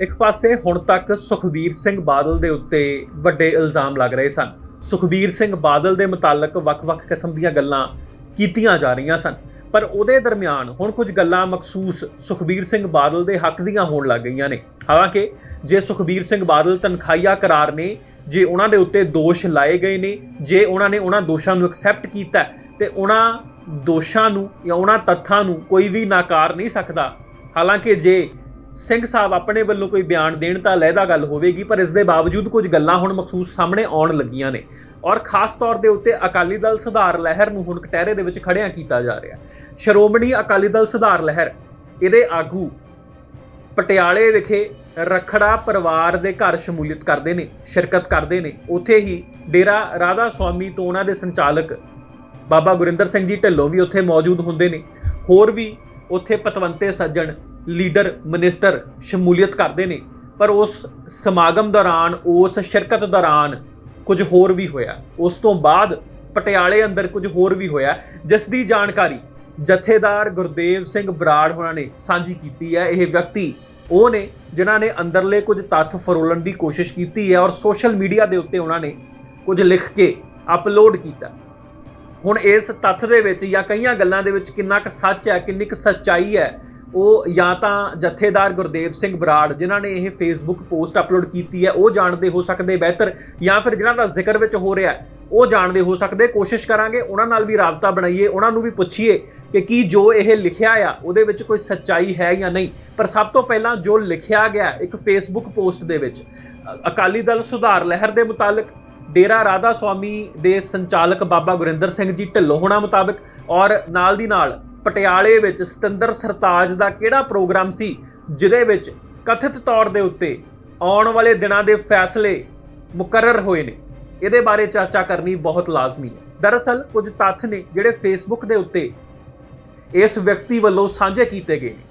ਇੱਕ ਪਾਸੇ ਹੁਣ ਤੱਕ ਸੁਖਬੀਰ ਸਿੰਘ ਬਾਦਲ ਦੇ ਉੱਤੇ ਵੱਡੇ ਇਲਜ਼ਾਮ ਲੱਗ ਰਹੇ ਸਨ। ਸੁਖਬੀਰ ਸਿੰਘ ਬਾਦਲ ਦੇ ਮੁਤਾਲਕ ਵੱਖ-ਵੱਖ ਕਿਸਮ ਦੀਆਂ ਗੱਲਾਂ ਕੀਤੀਆਂ ਜਾ ਰਹੀਆਂ ਸਨ। ਪਰ ਉਹਦੇ ਦਰਮਿਆਨ ਹੁਣ ਕੁਝ ਗੱਲਾਂ ਮਖਸੂਸ ਸੁਖਬੀਰ ਸਿੰਘ ਬਾਦਲ ਦੇ ਹੱਕ ਦੀਆਂ ਹੋਣ ਲੱਗ ਗਈਆਂ ਨੇ। ਹਾਲਾਂਕਿ ਜੇ ਸੁਖਬੀਰ ਸਿੰਘ ਬਾਦਲ ਤਨਖਾਹੀਆ ਕਰਾਰ ਨੇ ਜੇ ਉਹਨਾਂ ਦੇ ਉੱਤੇ ਦੋਸ਼ ਲਾਏ ਗਏ ਨੇ ਜੇ ਉਹਨਾਂ ਨੇ ਉਹਨਾਂ ਦੋਸ਼ਾਂ ਨੂੰ ਐਕਸੈਪਟ ਕੀਤਾ ਹੈ, ਤੇ ਉਹਨਾਂ ਦੋਸ਼ਾਂ ਨੂੰ ਜਾਂ ਉਹਨਾਂ ਤੱਥਾਂ ਨੂੰ ਕੋਈ ਵੀ ਨਾਕਾਰ ਨਹੀਂ ਸਕਦਾ। ਹਾਲਾਂਕਿ ਜੇ ਸਿੰਘ ਸਾਹਿਬ ਆਪਣੇ ਵੱਲੋਂ ਕੋਈ ਬਿਆਨ ਦੇਣ ਤਾਂ ਲਹਿਦਾ ਗੱਲ ਹੋਵੇਗੀ, ਪਰ ਇਸ ਦੇ ਬਾਵਜੂਦ ਕੁਝ ਗੱਲਾਂ ਹੁਣ ਮਖਸੂਸ ਸਾਹਮਣੇ ਆਉਣ ਲੱਗੀਆਂ ਨੇ। ਔਰ ਖਾਸ ਤੌਰ ਦੇ ਉੱਤੇ ਅਕਾਲੀ ਦਲ ਸੁਧਾਰ ਲਹਿਰ ਨੂੰ ਹੁਣ ਕਟਹਿਰੇ ਦੇ ਵਿੱਚ ਖੜਿਆਂ ਕੀਤਾ ਜਾ ਰਿਹਾ। ਸ਼੍ਰੋਮਣੀ ਅਕਾਲੀ ਦਲ ਸੁਧਾਰ ਲਹਿਰ, ਇਹਦੇ ਆਗੂ ਪਟਿਆਲੇ ਵਿਖੇ ਰਖੜਾ ਪਰਿਵਾਰ ਦੇ ਘਰ ਸ਼ਮੂਲੀਅਤ ਕਰਦੇ ਨੇ, ਸ਼ਿਰਕਤ ਕਰਦੇ ਨੇ। ਉੱਥੇ ਹੀ ਡੇਰਾ ਰਾਧਾ ਸੁਆਮੀ ਤੋਂ ਉਹਨਾਂ ਦੇ ਸੰਚਾਲਕ ਬਾਬਾ ਗੁਰਿੰਦਰ ਸਿੰਘ ਜੀ ਢਿੱਲੋਂ ਵੀ ਉੱਥੇ ਮੌਜੂਦ ਹੁੰਦੇ ਨੇ। ਹੋਰ ਵੀ ਉੱਥੇ ਪਤਵੰਤੇ ਸੱਜਣ ਲੀਡਰ, ਮਿਨਿਸਟਰ ਸ਼ਮੂਲੀਅਤ ਕਰਦੇ ਨੇ, ਪਰ ਉਸ ਸਮਾਗਮ ਦੌਰਾਨ, ਉਸ ਸ਼ਿਰਕਤ ਦੌਰਾਨ ਕੁਝ ਹੋਰ ਵੀ ਹੋਇਆ। ਉਸ ਤੋਂ ਬਾਅਦ ਪਟਿਆਲੇ ਅੰਦਰ ਕੁਝ ਹੋਰ ਵੀ ਹੋਇਆ। ਜਿਸ ਦੀ ਜਾਣਕਾਰੀ ਜਥੇਦਾਰ ਗੁਰਦੇਵ ਸਿੰਘ ਬਰਾੜ ਹੋਣਾ ਨੇ ਸਾਂਝੀ ਕੀਤੀ ਹੈ। ਇਹ ਵਿਅਕਤੀ ਉਹ ਨੇ ਜਿਨ੍ਹਾਂ ਨੇ ਅੰਦਰਲੇ ਕੁਝ ਤੱਥ ਫਰੋਲਣ ਦੀ ਕੋਸ਼ਿਸ਼ ਕੀਤੀ ਹੈ ਔਰ ਸੋਸ਼ਲ ਮੀਡੀਆ ਦੇ ਉੱਤੇ ਉਹਨਾਂ ਨੇ ਕੁਝ ਲਿਖ ਕੇ ਅਪਲੋਡ ਕੀਤਾ। ਹੁਣ ਇਸ ਤੱਥ ਦੇ ਵਿੱਚ ਜਾਂ ਕਈਆਂ ਗੱਲਾਂ ਦੇ ਵਿੱਚ ਕਿੰਨਾ ਕੁ ਸੱਚ ਹੈ, ਕਿੰਨੀ ਕੁ ਸੱਚਾਈ ਹੈ ਉਹ ਜਾਂ ਤਾਂ ਜਥੇਦਾਰ ਗੁਰਦੇਵ ਸਿੰਘ ਬਰਾੜ, ਜਿਨ੍ਹਾਂ ਨੇ ਇਹ ਫੇਸਬੁੱਕ ਪੋਸਟ ਅਪਲੋਡ ਕੀਤੀ ਹੈ, ਉਹ ਜਾਣਦੇ ਹੋ ਸਕਦੇ ਬਿਹਤਰ, ਜਾਂ ਫਿਰ ਜਿਨ੍ਹਾਂ ਦਾ ਜ਼ਿਕਰ ਵਿੱਚ ਹੋ ਰਿਹਾ ਉਹ ਜਾਣਦੇ ਹੋ ਸਕਦੇ, ਕੋਸ਼ਿਸ਼ ਕਰਾਂਗੇ ਉਹਨਾਂ ਨਾਲ ਵੀ ਰਾਬਤਾ ਬਣਾਈਏ, ਉਹਨਾਂ ਨੂੰ ਵੀ ਪੁੱਛੀਏ ਕਿ ਕੀ ਜੋ ਇਹ ਲਿਖਿਆ ਆ, ਉਹਦੇ ਵਿੱਚ ਕੋਈ ਸੱਚਾਈ ਹੈ ਜਾਂ ਨਹੀਂ। ਪਰ ਸਭ ਤੋਂ ਪਹਿਲਾਂ ਜੋ ਲਿਖਿਆ ਗਿਆ ਇੱਕ ਫੇਸਬੁੱਕ ਪੋਸਟ ਦੇ ਵਿੱਚ, ਅਕਾਲੀ ਦਲ ਸੁਧਾਰ ਲਹਿਰ ਦੇ ਮੁਤਾਲਕ, ਡੇਰਾ ਰਾਧਾ ਸੁਆਮੀ ਦੇ ਸੰਚਾਲਕ ਬਾਬਾ ਗੁਰਿੰਦਰ ਸਿੰਘ ਜੀ ਢਿੱਲੋਂ ਹੋਣਾ ਮੁਤਾਬਕ, ਔਰ ਨਾਲ ਦੀ ਨਾਲ ਪਟਿਆਲੇ ਵਿੱਚ ਸਤਿੰਦਰ ਸਰਤਾਜ ਦਾ ਕਿਹੜਾ ਪ੍ਰੋਗਰਾਮ ਸੀ, ਜਿਹਦੇ ਵਿੱਚ ਕਥਿਤ ਤੌਰ ਦੇ ਉੱਤੇ ਆਉਣ ਵਾਲੇ ਦਿਨਾਂ ਦੇ ਫੈਸਲੇ ਮੁਕਰਰ ਹੋਏ ਨੇ। ਇਹਦੇ ਬਾਰੇ ਚਰਚਾ ਕਰਨੀ ਬਹੁਤ ਲਾਜ਼ਮੀ ਹੈ। ਦਰਅਸਲ ਕੁਝ ਤੱਥ ਨੇ ਜਿਹੜੇ ਫੇਸਬੁੱਕ ਦੇ ਉੱਤੇ ਇਸ ਵਿਅਕਤੀ ਵੱਲੋਂ ਸਾਂਝੇ ਕੀਤੇ ਗਏ ਨੇ।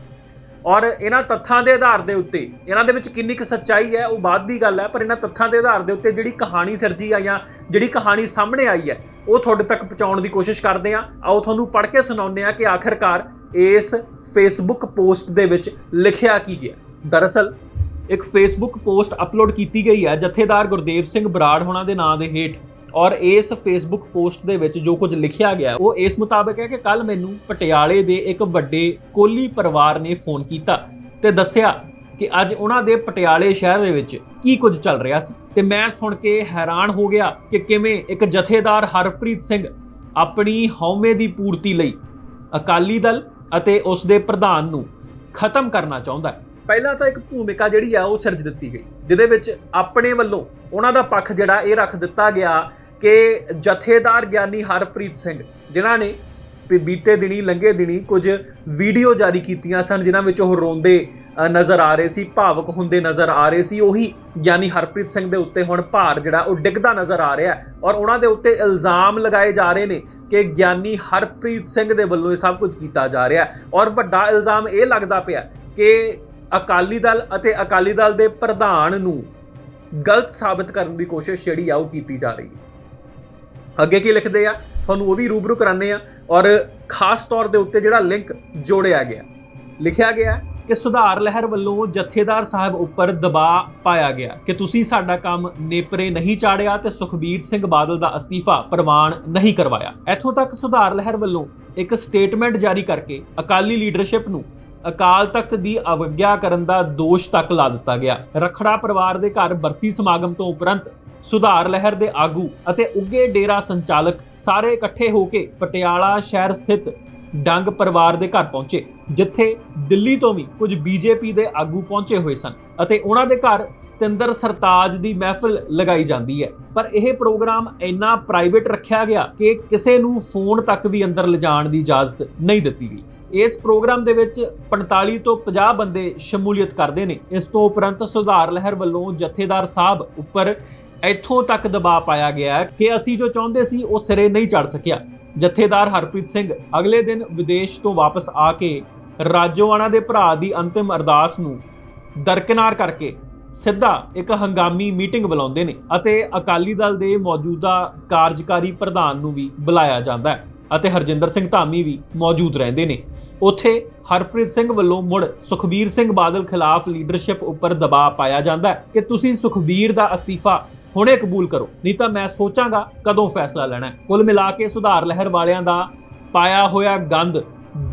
ਔਰ ਇਹਨਾਂ ਤੱਥਾਂ ਦੇ ਆਧਾਰ ਦੇ ਉੱਤੇ, ਇਹਨਾਂ ਦੇ ਵਿੱਚ ਕਿੰਨੀ ਕੁ ਸੱਚਾਈ ਹੈ, ਉਹ ਬਾਅਦ ਦੀ ਗੱਲ ਹੈ, ਪਰ ਇਹਨਾਂ ਤੱਥਾਂ ਦੇ ਆਧਾਰ ਦੇ ਉੱਤੇ ਜਿਹੜੀ ਕਹਾਣੀ ਸਿਰਜੀ ਆ ਜਾਂ ਜਿਹੜੀ ਕਹਾਣੀ ਸਾਹਮਣੇ ਆਈ ਹੈ ਉਹ ਤੁਹਾਡੇ ਤੱਕ ਪਹੁੰਚਾਉਣ ਦੀ ਕੋਸ਼ਿਸ਼ ਕਰਦੇ ਆ ਆਓ ਤੁਹਾਨੂੰ ਪੜ੍ਹ ਕੇ ਸੁਣਾਉਂਦੇ ਆ ਕਿ ਆਖਰਕਾਰ ਇਸ ਫੇਸਬੁੱਕ ਪੋਸਟ ਦੇ ਵਿੱਚ ਲਿਖਿਆ ਕੀ ਗਿਆ। ਦਰਅਸਲ, ਇੱਕ ਫੇਸਬੁੱਕ ਪੋਸਟ ਅਪਲੋਡ ਕੀਤੀ ਗਈ ਹੈ, ਜਥੇਦਾਰ ਗੁਰਦੇਵ ਸਿੰਘ ਬਰਾੜ ਹੋਣਾ ਦੇ ਨਾਂ ਦੇ ਹੇਠ। ਔਰ ਇਸ ਫੇਸਬੁੱਕ ਪੋਸਟ ਦੇ ਵਿੱਚ ਜੋ ਕੁਝ ਲਿਖਿਆ ਗਿਆ, ਉਹ ਇਸ ਮੁਤਾਬਕ ਹੈ ਕਿ ਕੱਲ ਮੈਨੂੰ ਪਟਿਆਲੇ ਦੇ ਇੱਕ ਵੱਡੇ ਕੋਲੀ ਪਰਿਵਾਰ ਨੇ ਫੋਨ ਕੀਤਾ ਤੇ ਦੱਸਿਆ ਕਿ ਅੱਜ ਉਹਨਾਂ ਦੇ ਪਟਿਆਲੇ ਸ਼ਹਿਰ ਦੇ ਵਿੱਚ ਕੀ ਕੁਝ ਚੱਲ ਰਿਹਾ ਸੀ। ਤੇ ਮੈਂ ਸੁਣ ਕੇ ਹੈਰਾਨ ਹੋ ਗਿਆ ਕਿ ਕਿਵੇਂ ਇੱਕ ਜਥੇਦਾਰ ਹਰਪ੍ਰੀਤ ਸਿੰਘ ਆਪਣੀ ਹਉਮੈ ਦੀ ਪੂਰਤੀ ਲਈ ਅਕਾਲੀ ਦਲ ਅਤੇ ਉਸ ਦੇ ਪ੍ਰਧਾਨ ਨੂੰ ਖਤਮ ਕਰਨਾ ਚਾਹੁੰਦਾ ਹੈ। ਪਹਿਲਾਂ ਤਾਂ ਇੱਕ ਭੂਮਿਕਾ ਜਿਹੜੀ ਆ, ਉਹ ਸਿਰਜ ਦਿੱਤੀ ਗਈ, ਜਿਹਦੇ ਵਿੱਚ ਆਪਣੇ ਵੱਲੋਂ ਉਹਨਾਂ ਦਾ ਪੱਖ ਜਿਹੜਾ, ਇਹ ਰੱਖ ਦਿੱਤਾ ਗਿਆ ਕਿ ਜਥੇਦਾਰ ਗਿਆਨੀ ਹਰਪ੍ਰੀਤ ਸਿੰਘ, ਜਿਨ੍ਹਾਂ ਨੇ ਬੀਤੇ ਦਿਨੀ, ਲੰਘੇ ਦਿਨੀ ਕੁਝ ਵੀਡੀਓ ਜਾਰੀ ਕੀਤੀਆਂ ਸਨ, ਜਿਨ੍ਹਾਂ ਵਿੱਚ ਉਹ ਰੋਂਦੇ ਨਜ਼ਰ ਆ ਰਹੇ ਸੀ, ਭਾਵਕ ਹੁੰਦੇ ਨਜ਼ਰ ਆ ਰਹੇ ਸੀ। ਉਹੀ ਗਿਆਨੀ ਹਰਪ੍ਰੀਤ ਸਿੰਘ ਦੇ ਉੱਤੇ ਹੁਣ ਭਾਰ ਜਿਹੜਾ, ਉਹ ਡਿੱਗਦਾ ਨਜ਼ਰ ਆ ਰਿਹਾ ਔਰ ਉਹਨਾਂ ਦੇ ਉੱਤੇ ਇਲਜ਼ਾਮ ਲਗਾਏ ਜਾ ਰਹੇ ਨੇ ਕਿ ਗਿਆਨੀ ਹਰਪ੍ਰੀਤ ਸਿੰਘ ਦੇ ਵੱਲੋਂ ਇਹ ਸਭ ਕੁਝ ਕੀਤਾ ਜਾ ਰਿਹਾ ਔਰ ਵੱਡਾ ਇਲਜ਼ਾਮ ਇਹ ਲੱਗਦਾ ਪਿਆ ਕਿ ਅਕਾਲੀ ਦਲ ਅਤੇ ਅਕਾਲੀ ਦਲ ਦੇ ਪ੍ਰਧਾਨ ਨੂੰ ਗਲਤ ਸਾਬਤ ਕਰਨ ਦੀ ਕੋਸ਼ਿਸ਼ ਜਿਹੜੀ ਆ, ਉਹ ਕੀਤੀ ਜਾ ਰਹੀ ਹੈ। ਅੱਗੇ ਕੀ ਲਿਖਦੇ ਆ? ਤੁਹਾਨੂੰ ਉਹ ਵੀ ਰੂਬਰੂ ਕਰਾਨੇ ਆ ਔਰ ਖਾਸ ਤੌਰ ਦੇ ਉੱਤੇ ਜਿਹੜਾ ਲਿੰਕ ਜੋੜਿਆ ਗਿਆ, ਲਿਖਿਆ ਗਿਆ ਕਿ ਸੁਧਾਰ ਲਹਿਰ ਵੱਲੋਂ ਜਥੇਦਾਰ ਸਾਹਿਬ ਉੱਪਰ ਦਬਾਅ ਪਾਇਆ ਗਿਆ ਕਿ ਤੁਸੀਂ ਸਾਡਾ ਕੰਮ ਨੇਪਰੇ ਨਹੀਂ ਚਾੜਿਆ ਤੇ ਸੁਖਬੀਰ ਸਿੰਘ ਬਾਦਲ ਦਾ ਅਸਤੀਫਾ ਪ੍ਰਵਾਨ ਨਹੀਂ ਕਰਵਾਇਆ। ਇੱਥੋਂ ਤੱਕ ਸੁਧਾਰ ਲਹਿਰ ਵੱਲੋਂ ਇੱਕ ਸਟੇਟਮੈਂਟ ਜਾਰੀ ਕਰਕੇ ਅਕਾਲੀ ਲੀਡਰਸ਼ਿਪ ਨੂੰ ਅਕਾਲ ਤਖਤ ਦੀ ਅਵਗਿਆ ਕਰਨ ਦਾ ਦੋਸ਼ ਤੱਕ ਲਾ ਦਿੱਤਾ ਗਿਆ। ਰਖੜਾ ਪਰਿਵਾਰ ਦੇ ਘਰ ਬਰਸੀ ਸਮਾਗਮ ਤੋਂ ਉਪਰੰਤ ਸੁਧਾਰ ਲਹਿਰ ਦੇ ਆਗੂ ਅਤੇ ਉੱਗੇ ਡੇਰਾ ਸੰਚਾਲਕ ਸਾਰੇ ਇਕੱਠੇ ਹੋ ਕੇ ਪਟਿਆਲਾ ਸ਼ਹਿਰ ਸਥਿਤ ਡੰਗ ਪਰਿਵਾਰ ਦੇ ਘਰ ਪਹੁੰਚੇ, ਜਿੱਥੇ ਦਿੱਲੀ ਤੋਂ ਵੀ ਕੁਝ ਬੀਜੇਪੀ ਦੇ ਆਗੂ ਪਹੁੰਚੇ ਹੋਏ ਸਨ ਅਤੇ ਉਹਨਾਂ ਦੇ ਘਰ ਸਤਿੰਦਰ ਸਰਤਾਜ ਦੀ ਮਹਿਫਿਲ ਲਗਾਈ ਜਾਂਦੀ ਹੈ। ਪਰ ਇਹ ਪ੍ਰੋਗਰਾਮ ਇੰਨਾ ਪ੍ਰਾਈਵੇਟ ਰੱਖਿਆ ਗਿਆ ਕਿ ਕਿਸੇ ਨੂੰ ਫੋਨ ਤੱਕ ਵੀ ਅੰਦਰ ਲਿਜਾਣ ਦੀ ਇਜਾਜ਼ਤ ਨਹੀਂ ਦਿੱਤੀ ਗਈ। ਇਸ ਪ੍ਰੋਗਰਾਮ ਦੇ ਵਿੱਚ 45 ਤੋਂ 50 ਬੰਦੇ ਸ਼ਮੂਲੀਅਤ ਕਰਦੇ ਨੇ। ਇਸ ਤੋਂ ਉਪਰੰਤ ਸੁਧਾਰ ਲਹਿਰ ਵੱਲੋਂ ਜਥੇਦਾਰ ਸਾਹਿਬ ਉੱਪਰ ਇੱਥੋਂ ਤੱਕ ਦਬਾਅ ਪਾਇਆ ਗਿਆ ਕਿ ਅਸੀਂ ਜੋ ਚਾਹੁੰਦੇ ਸੀ ਉਹ ਸਿਰੇ ਨਹੀਂ ਚੜ ਸਕਿਆ। ਜਥੇਦਾਰ ਹਰਪ੍ਰੀਤ ਸਿੰਘ ਅਗਲੇ ਦਿਨ ਵਿਦੇਸ਼ ਤੋਂ ਵਾਪਸ ਆ ਕੇ ਰਾਜੋਆਣਾ ਦੇ ਭਰਾ ਦੀ ਅੰਤਿਮ ਅਰਦਾਸ ਨੂੰ ਦਰਕਿਨਾਰ ਕਰਕੇ ਸਿੱਧਾ ਇੱਕ ਹੰਗਾਮੀ ਮੀਟਿੰਗ ਬੁਲਾਉਂਦੇ ਨੇ ਅਤੇ ਅਕਾਲੀ ਦਲ ਦੇ ਮੌਜੂਦਾ ਕਾਰਜਕਾਰੀ ਪ੍ਰਧਾਨ ਨੂੰ ਵੀ ਬੁਲਾਇਆ ਜਾਂਦਾ ਹੈ ਅਤੇ ਹਰਜਿੰਦਰ ਸਿੰਘ ਧਾਮੀ ਵੀ ਮੌਜੂਦ ਰਹਿੰਦੇ ਨੇ। ਉਥੇ ਹਰਪ੍ਰੀਤ ਸਿੰਘ ਵੱਲੋਂ ਮੁੜ ਸੁਖਬੀਰ ਸਿੰਘ ਬਾਦਲ ਖਿਲਾਫ ਲੀਡਰਸ਼ਿਪ ਉੱਪਰ ਦਬਾਅ ਪਾਇਆ ਜਾਂਦਾ ਹੈ। ਕਿ ਤੁਸੀਂ ਸੁਖਬੀਰ ਦਾ ਅਸਤੀਫਾ ਹੁਣੇ ਕਬੂਲ ਕਰੋ, ਨਹੀਂ ਤਾਂ ਮੈਂ ਸੋਚਾਂਗਾ ਕਦੋਂ ਫੈਸਲਾ ਲੈਣਾ ਕੁੱਲ ਮਿਲਾ ਕੇ ਸੁਧਾਰ ਲਹਿਰ ਵਾਲਿਆਂ ਦਾ ਪਾਇਆ ਹੋਇਆ ਗੰਦ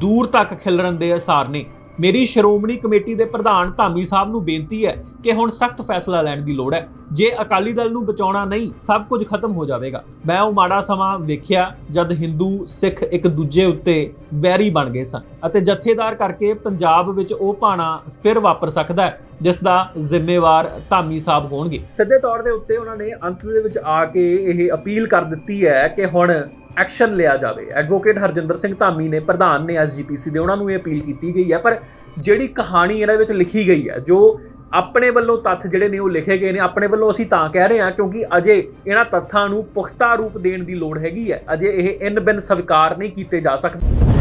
ਦੂਰ ਤੱਕ ਖਿਲਰਨ ਦੇ ਅਸਾਰ ਨੇ। ਮੇਰੀ ਸ਼੍ਰੋਮਣੀ ਕਮੇਟੀ ਦੇ ਪ੍ਰਧਾਨ ਧਾਮੀ ਸਾਹਿਬ ਨੂੰ ਬੇਨਤੀ ਹੈ ਕਿ ਹੁਣ ਸਖਤ ਫੈਸਲਾ ਲੈਣ ਦੀ ਲੋੜ ਹੈ। ਜੇ ਅਕਾਲੀ ਦਲ ਨੂੰ ਬਚਾਉਣਾ ਨਹੀਂ, ਸਭ ਕੁਝ ਖਤਮ ਹੋ ਜਾਵੇਗਾ। ਮੈਂ ਉਹ ਮਾੜਾ ਸਮਾਂ ਵੇਖਿਆ ਜਦ ਹਿੰਦੂ ਸਿੱਖ ਇੱਕ ਦੂਜੇ ਉੱਤੇ ਵੈਰੀ ਬਣ ਗਏ ਸਨ ਅਤੇ ਜਥੇਦਾਰ ਕਰਕੇ ਪੰਜਾਬ ਵਿੱਚ ਉਹ ਭਾਣਾ ਫਿਰ ਵਾਪਰ ਸਕਦਾ ਹੈ, ਜਿਸ ਦਾ ਜ਼ਿੰਮੇਵਾਰ ਧਾਮੀ ਸਾਹਿਬ ਹੋਣਗੇ। ਸਿੱਧੇ ਤੌਰ ਦੇ ਉੱਤੇ ਉਹਨਾਂ ਨੇ ਅੰਤ ਦੇ ਵਿੱਚ ਆ ਕੇ ਇਹ ਅਪੀਲ ਕਰ ਦਿੱਤੀ ਹੈ ਕਿ ਹੁਣ ਐਕਸ਼ਨ ਲਿਆ ਜਾਵੇ। ਐਡਵੋਕੇਟ ਹਰਜਿੰਦਰ ਸਿੰਘ ਧਾਮੀ ਨੇ, ਪ੍ਰਧਾਨ ਨੇ ਐਸਜੀਪੀਸੀ ਦੇ, ਉਹਨਾਂ ਨੂੰ ਇਹ ਅਪੀਲ ਕੀਤੀ ਗਈ ਹੈ। ਪਰ ਜਿਹੜੀ ਕਹਾਣੀ ਇਹਨਾਂ ਵਿੱਚ ਲਿਖੀ ਗਈ ਹੈ, ਜੋ ਆਪਣੇ ਵੱਲੋਂ ਤੱਥ ਜਿਹੜੇ ਨੇ ਉਹ ਲਿਖੇ ਗਏ ਨੇ, ਆਪਣੇ ਵੱਲੋਂ ਅਸੀਂ ਤਾਂ ਕਹਿ ਰਹੇ ਹਾਂ, ਕਿਉਂਕਿ ਅਜੇ ਇਹਨਾਂ ਤੱਥਾਂ ਨੂੰ ਪੁਖਤਾ ਰੂਪ ਦੇਣ ਦੀ ਲੋੜ ਹੈਗੀ ਹੈ। ਅਜੇ ਇਹ ਇਨ ਬਿਨ ਸਵੀਕਾਰ ਨਹੀਂ ਕੀਤੇ ਜਾ ਸਕਦੇ।